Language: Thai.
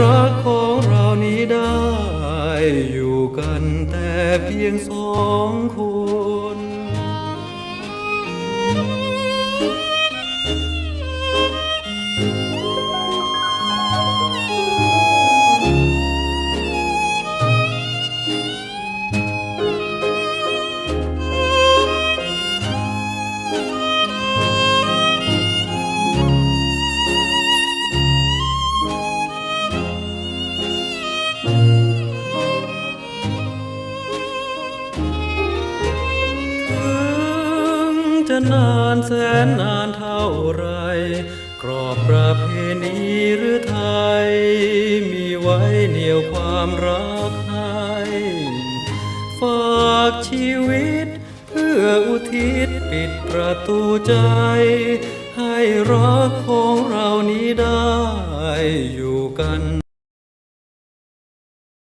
รักของเรานี้ได้ อยู่กันแต่เพียงสองคน จะนานแสนนานเท่าไร กรอบประเพณีหรือไทย มีไว้เหนี่ยวความรักให้ฝากชีวิต เพื่ออุทิศปิดประตูใจ ให้รักของเรานี้ได้อยู่กัน